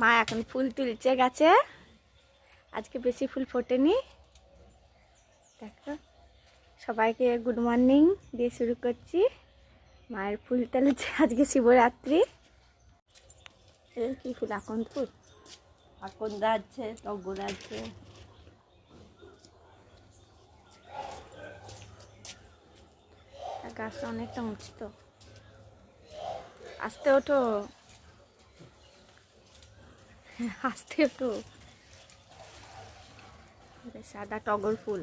মা এখন ফুল তুলছে গাছে। আজকে বেশি ফুল ফোটেনি। দেখো সবাইকে গুড মর্নিং দিয়ে শুরু করছি। মায়ের ফুল তুলেছে আজকে শিবরাত্রি। কি ফুল? আকন্দ ফুল? আকন্দা আছে টগর আছে। গাছটা অনেকটা উঁচু তো আস্তে ওঠো। আস্তে ওঠো এটা সাদা টগর ফুল।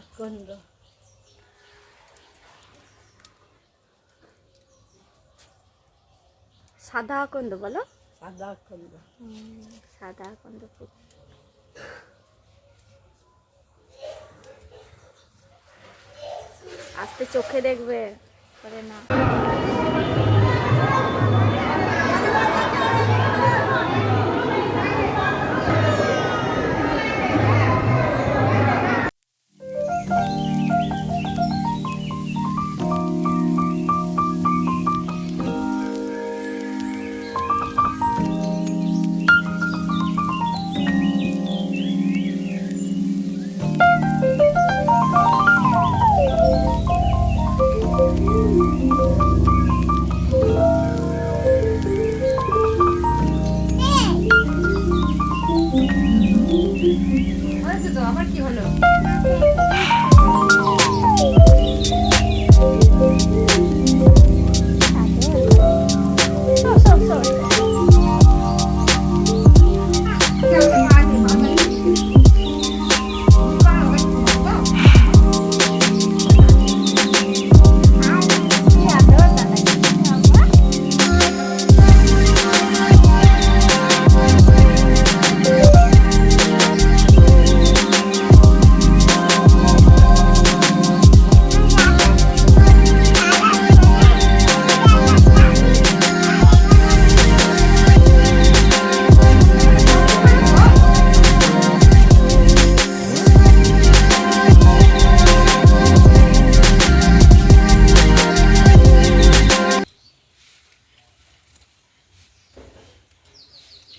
আকন্দ। সাদা আকন্দ বলো। সাদা আকন্দ। সাদা আকন্দ ফুল। আস্তে চোখে দেখবে। করে না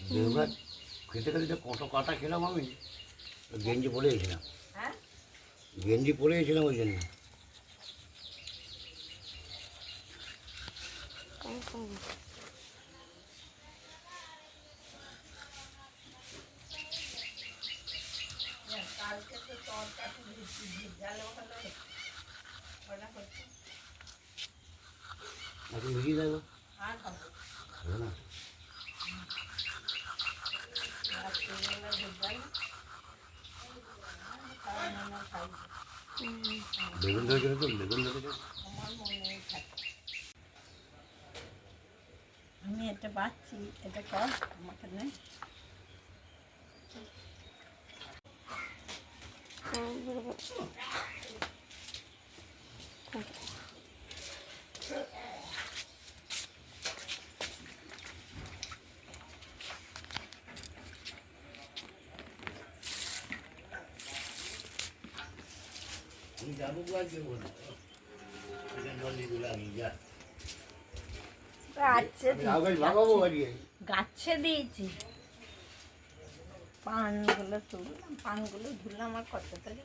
এবার খেতে খেতে কত কাটা খেলাম আমি গেঞ্জি পরে গেছিলাম। হ্যাঁ? গেঞ্জি পরে গেছিলাম ওই জন্য। এখন ভিজিয়ে দেবো। বেগুন গেলে তো বেগুন ধরেছিল আমি এটা বাচ্ছি এটা কর আমাকে নে আমি যাব গো আজকে বলে এটা নলি গুলো আমি যা গাছে দিয়েছি। পানগুলো তুললাম পানগুলো ধুললাম আর কত তাহলে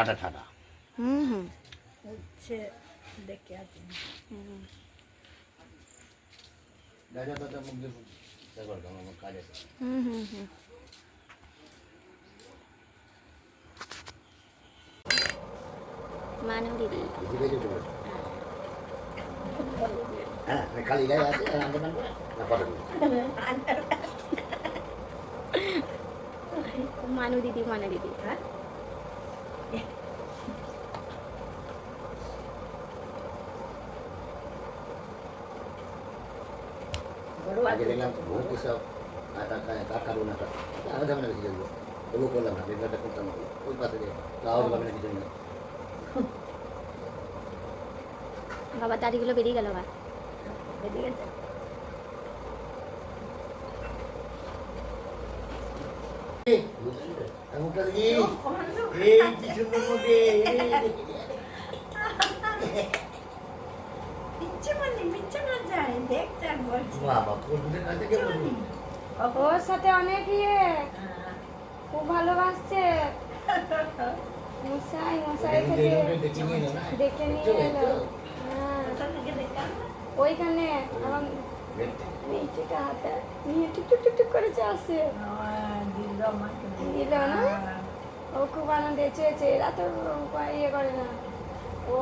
ডাটা হুম হুম। উঠছে দেখে মুখ দিয়ে হুম হুম হুম। মানু দিদি। মানু দিদি মানু দিদি। হ্যাঁ? আগে দেখলাম বহু সব কাটা কাট কাটবো না কাট আমি যাবে না বেশি দেখব তবু করলাম না বেকারটা করতাম না ওই পাশে তাও পাবে না কিছু না বাবার দাড়িগুলো বেরিয়ে গেল বা বেরিয়ে গেছে মুখটা দেখি এই কি সুন্দর মুখে ইচ্ছে মানে মিচ্ছে না যায় দেখতে আর বলছি বাবা তোর কাছে কে বলব ওর সাথে অনেক ইয়ে। খুব ভালোবাসছে। মশাই মশাই দেখে নিয়ে এলো নিয়ে এলো। হ্যাঁ। ওইখানে আমার দেখতে। মেয়েটিটা হাতে নিয়ে টুক টুক টুক টুক করে দিল না? ও খুব আনন্দে চেয়েছে। এরা তো ইয়ে করে না। ও।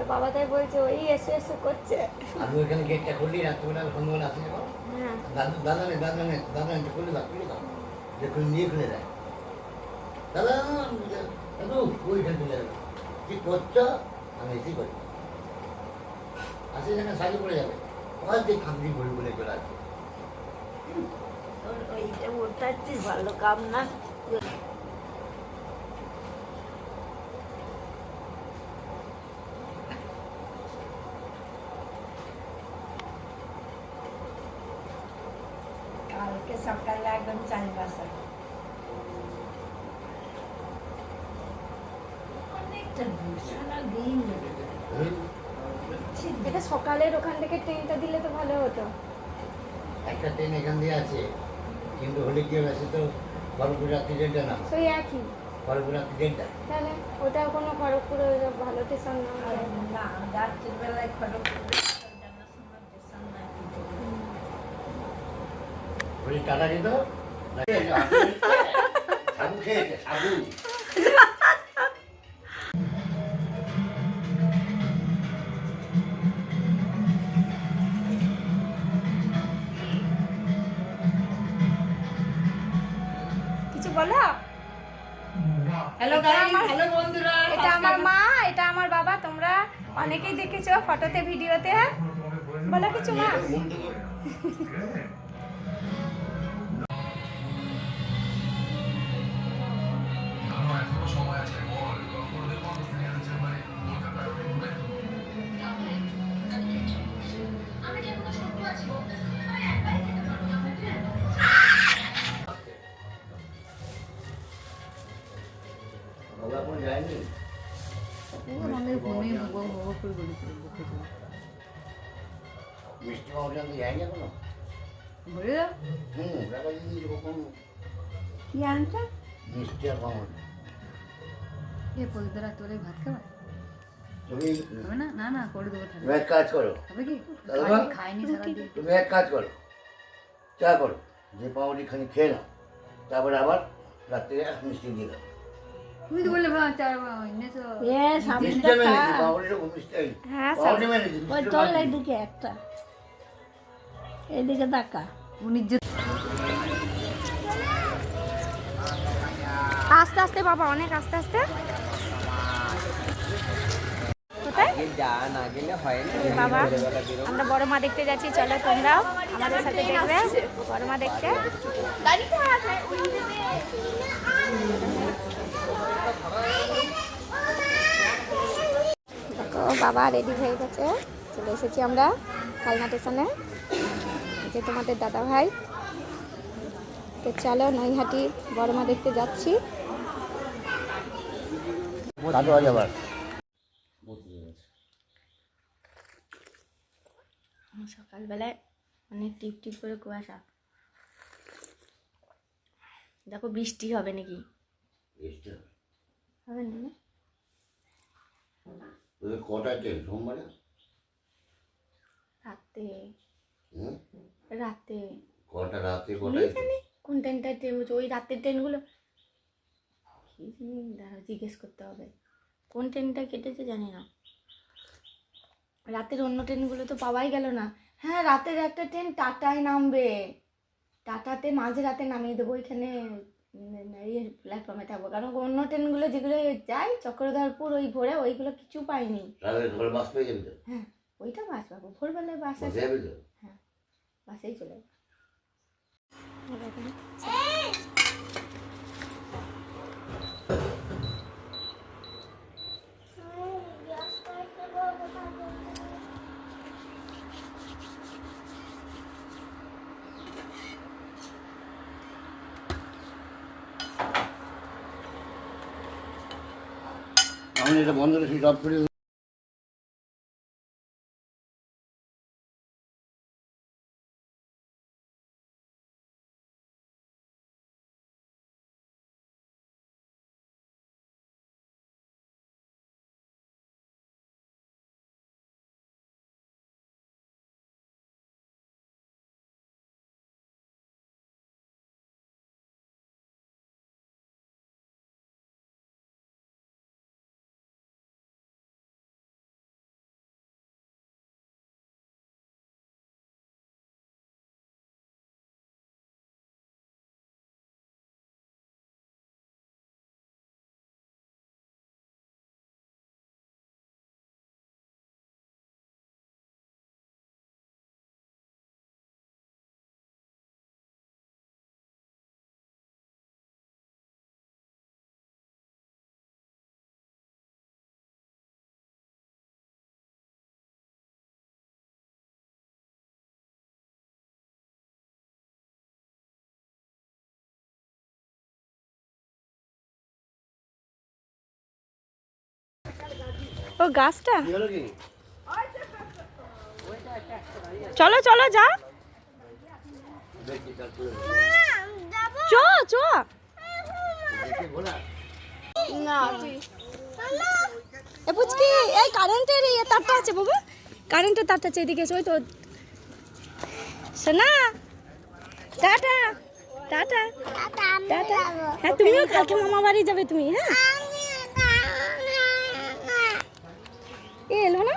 ওর বাবা তাই বলছে ওই এসে এসে করছে। আমি ওইখানে গেটটা খুললি রাত্রিবেলা সন্ধ্যাবেলা আসি যখন হ্যাঁ। দাদু দাদা নেই দাদা নেই দাদা নেই খুলে দাও খুলে দাও দেখুন নিয়ে খুলে দেয়। দাদা দাদু ওইখানে খুলে দেবে কি করছ? আমি এসেই করি। আসি যেখানে সাজু পড়ে যাবে। হয়তো খামড়ি বলে বলে চলে আসবে। ওইটা উঠাচ্ছিস ভালো কাম না কালকে সকালে একদম চাই বাসা অনেকটা ভূষণ দিন হুম? এটা সকালের ওখান থেকে ট্রেনটা দিলে তো ভালো হতো একটা ট্রেন এখান দিয়ে আছে। কিন্তু হলে কি হবে সে তো খড়গপুর রাত্রি ট্রেনটা না। সেই একই? খড়গপুর রাত্রি ট্রেনটা তাহলে ওটাও কোনো খড়গপুরে ভালো স্টেশন না? আর না রাত্রির বেলায় খড়গপুর টাটা দিত? সাবু খেয়েছে সাবু এটা আমার- হ্যালো বন্ধুরা এটা আমার মা এটা আমার বাবা তোমরা অনেকেই দেখেছ ফটোতে ভিডিওতে বলো কিছু মা। যায়নি এখনও হুম দাদা দিদি এরকম কি আনছো মিষ্টি আর মামা এ পবিত্রা তোরে ভাত খাবা তুমি না না না করে দেবো তুমি এক কাজ করো হবে কি খাইনি- খাইনি সারাদিন তুমি এক কাজ করো চা করো যে পাউরি খানি খেয়ে নাও তারপরে আবার রাত্রে মিষ্টি দিয়ে দাও তুমি তো বললে ভাই চার এনে তো এ সামনে মেনেছি মিষ্টি হ্যাঁ সব ওই তোর মেনেছি। একটা এদিকে দেখা উনি আস্তে আস্তে বাবা, অনেক আস্তে আস্তে। বাবা, আমরা বড় মা দেখতে যাচ্ছি, চলো তোমরাও আমাদের সাথে দেখবে। বড় মা দেখতে। দেখো, বাবা রেডি হয়ে গেছে। চলে এসেছি আমরা কালনা স্টেশনে। যে তোমাদের দাদা ভাই। তো চলো নৈহাটি বড় মা দেখতে যাচ্ছি। সকালবেলায় অনেক টিপ টিপ করে কুয়াশা। দেখো বৃষ্টি হবে নাকি? হবে। না? না? কটা ট্রেন? সোমবারে? রাতে হুম? রাতে। কটা রাতে কটায় জানি? কোন ট্রেনটা ট্রেন হচ্ছে? ওই রাতের ট্রেনগুলো কি জানি দাঁড়াও জিজ্ঞেস করতে হবে। কোন ট্রেনটা কেটেছে জানি না। রাতের অন্য ট্রেনগুলো তো পাওয়াই গেল না। হ্যাঁ রাতের একটা ট্রেন টাটায় নামবে। টাটাতে মাঝে রাতে নামিয়ে দেবো ওইখানে প্ল্যাটফর্মে থাকব। কারণ অন্য ট্রেনগুলো যেগুলো যায় চক্রধরপুর ওই ভোরে ওইগুলো কিছু পাইনি। হ্যাঁ ওইটা বাস পাবো। ভোরবেলায় বাস আছে। পাশেই চলে আমি এটা বন্ধ সুইচ অফ করে ও গাছটা? চলো চলো যা। চ চ। না। এ পুচকি এই কারেন্টের এই তারটা আছে বাবু। কারেন্টের তারটা আছে এদিকে ওই তো। Tata tata. টাটা হ্যাঁ তুমিও কালকে মামা বাড়ি যাবে তুমি হ্যাঁ? এ এলো না?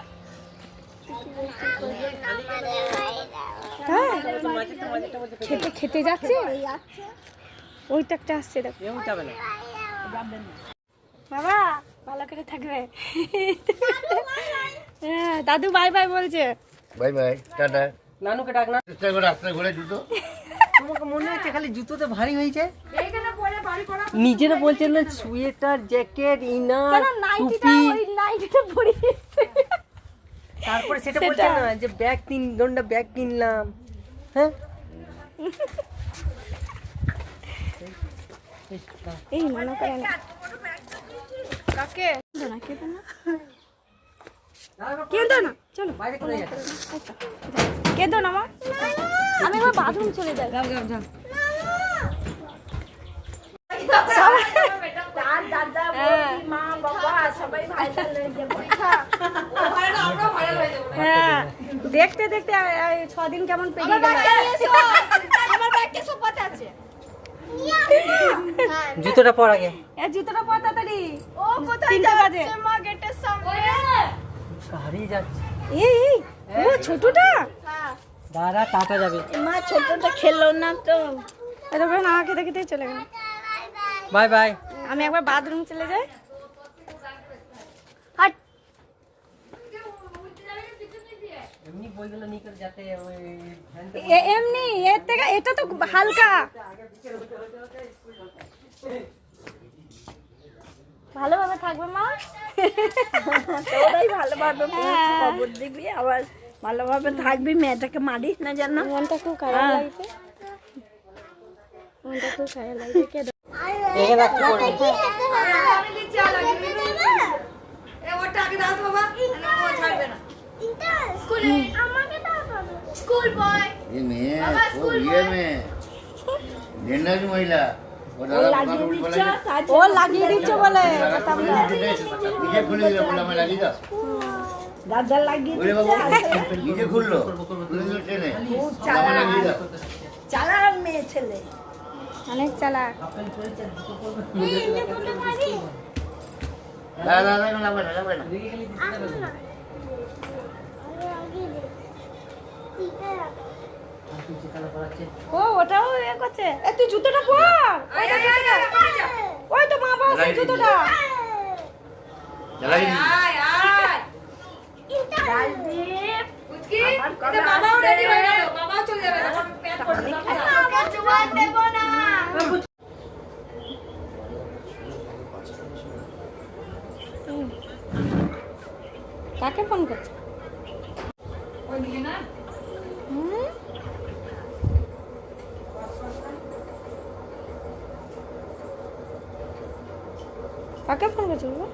হ্যাঁ খেতে খেতে যাচ্ছে? ওইটা একটা আসছে দেখো। বাবা ভালো করে থাকবে। হ্যাঁ দাদু বাই বাই বলছে। Bye bye tata. নানুকে ডাক না। রাস্তায় ঘুরে জুতো। তোমাকে মনে হচ্ছে খালি জুতোতে ভারী হয়েছে? নিজেরা বলছেন না সোয়েটার জ্যাকেট ইনার কেন টুপি? তারপরে সেটা। বলছেন না যে ব্যাগ তিন ঘণ্টা ব্যাগ কিনলাম। হ্যাঁ? এই মনে করে না। কাকে? না কে না। কেঁদো না চলো। কেঁদো না মা। আমি এবার বাথরুম চলে যাই। হ্যাঁ। হ্যাঁ দেখতে দেখতে আ- ছদিন কেমন পেরিয়ে জুতোটা পর আগে। এ জুতোটা পর তাড়াতাড়ি ও কোথায় তিনটে মা গেটের সামনে হারিয়ে যাচ্ছে এই এই ও ছোটটা। দাদা টাটা যাবে মা ছোটটা খেললো না তো। এটা করে না খেতে খেতে চলে গেল। বাই বাই আমি একবার বাথরুম চলে যাই। হাট। এমনি বইগুলো নিয়ে করে যাতে ওই ভ্যানটা এ- এমনি এর থেকে এটা তো হালকা। ভালোভাবে থাকবে মা? তোরাই ভালোভাবে হ্যাঁ। খবর দিবি আবার ভালোভাবে থাকবি মেয়েটাকে মারিস না যেন। মনটা খুব খারাপ লাগছে। মনটা খুব খারাপ লাগছে এখানে রাখতে পারব ये মেয়ে ও ইয়ে মেয়ে। জেন্ডার মহিলা? ও দাদা লাগিয়ে দিচ্ছ তাই ও লাগিয়ে দিচ্ছে বলে। কথা বলে। নিজে খুলে দিল বলে আমি লাগিয়ে দাও। দাদা লাগিয়ে নিজে খুললো? চালার মেয়ে ছেলে। অনেক চালাক। না না ও ওটাও এ করছে। এ তুই জুতোটা পর। ওই তো জুতোটা। ওই তো মা বাবা লাগিয়ে দিচ্ছি। জুতোটা। লাগিয়ে দিচ্ছি। রাজদীপ আবার কবে আসবে? কাকে ফোন করছ? কাকে ফোন করছ বাবা?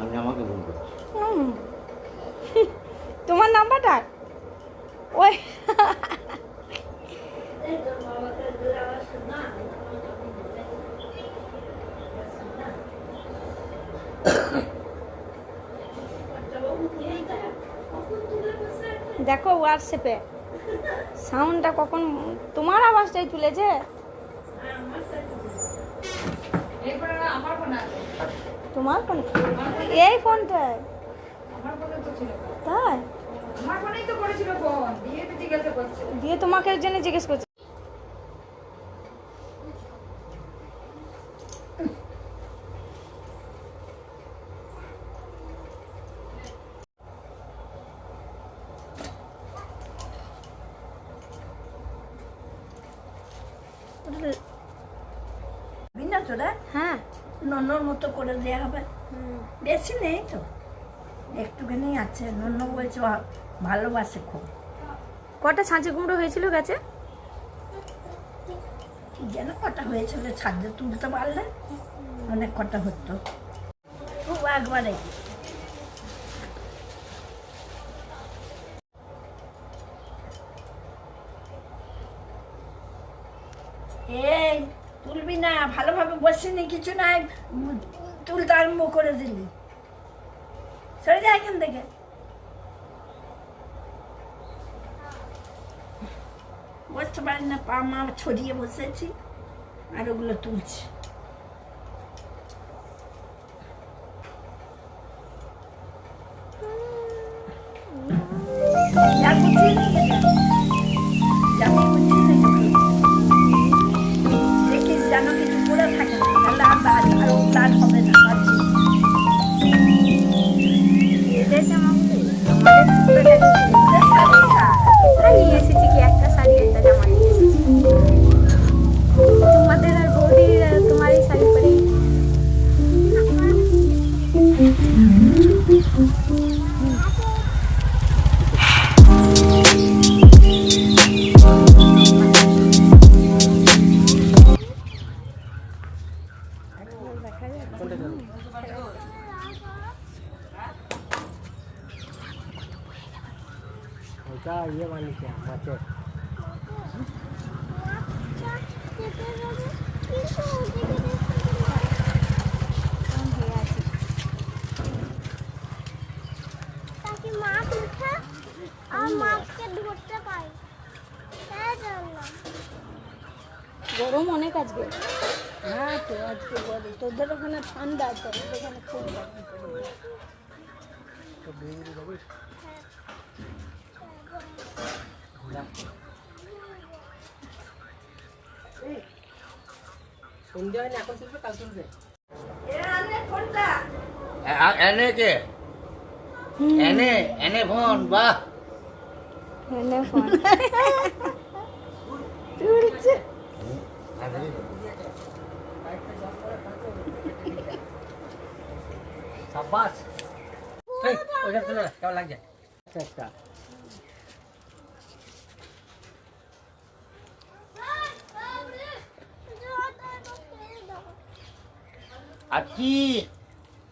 আমি আমাকে ফোন করছি হুম। তোমার নাম্বারটা ওই দেখো হোয়াটসঅ্যাপে সাউন্ডটা কখন তোমার আওয়াজটাই তুলেছে? তোমার ফোন এই ফোনটায় আমার ফোনে তো ছিল না। তাই? দিয়ে তোমাকে জন্য জিজ্ঞেস করছি না তোরা হ্যাঁ নন্নর মতো করে দেওয়া হবে। বেশি নেই তো। একটুখানি আছে। নন্ন বলছে ভালোবাসে খুব। কটা ছাঁচে কুমড়ো হয়েছিল গাছে? যেন কটা হয়েছিল ছাদে তুলতে পারলে অনেক কটা হতো। খুব একবারে এই তুলবি না ভালোভাবে কিছু নাই তুলতে আরম্ভ করে দিলি। সরে যায় এখান থেকে। বসতে পারি না পা মা ছড়িয়ে বসেছি, আর ওগুলো তুলছি। গরম অনেক আজকে। হ্যাঁ তো আজকে বলি তোদের ওখানে ঠান্ডা তো এখানে খুব গরম। পড়েছে। সন্ধ্যে এখন তুলবে কাল তুলবে এনে কে? এনে এনে ফোন বাহ। এনে ফোন। সাব্বাস এই ওইটা তুলে না কেমন লাগছে আচ্ছা আচ্ছা আর কি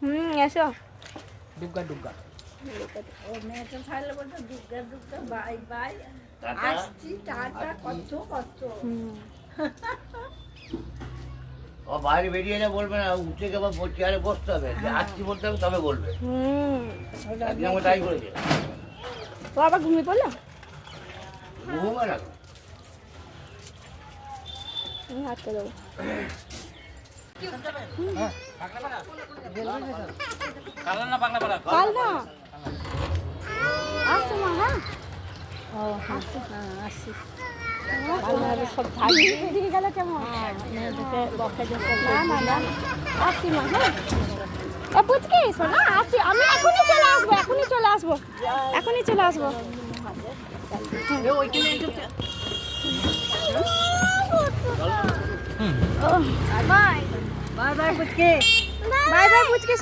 হুম এসো ডুগা ডুগা ও মেয়েটা থাকলে বলতো দুর্গা দুর্গা বাই বাই টাটা আসছি টাটা কত কত হুম ও বাইরে বেরিয়ে যা বলবে না উঠে গেলে চেয়ারে বসতে হবে। যে আসছি বলতে হবে তবে বলবে। হুম আমরা তাই করেছি ও আবার ঘুমিয়ে পড়ল? ঘুমবে না আমি হাত করে দেবো কাল না আসছো মা হ্যাঁ। ও হ্যাঁ আসছি ভালোভাবে সব থাকবে। দিয়ে গেলে কেমন? মেয়েদেরকে বকে যেতে না না না আসছি মা হ্যাঁ। পুচকি শোনা আসছি। আমি এখনই চলে আসব এখনই চলে আসব এখনই চলে আসব। বাই বাই পুচকে। বাই বাই পুচকে।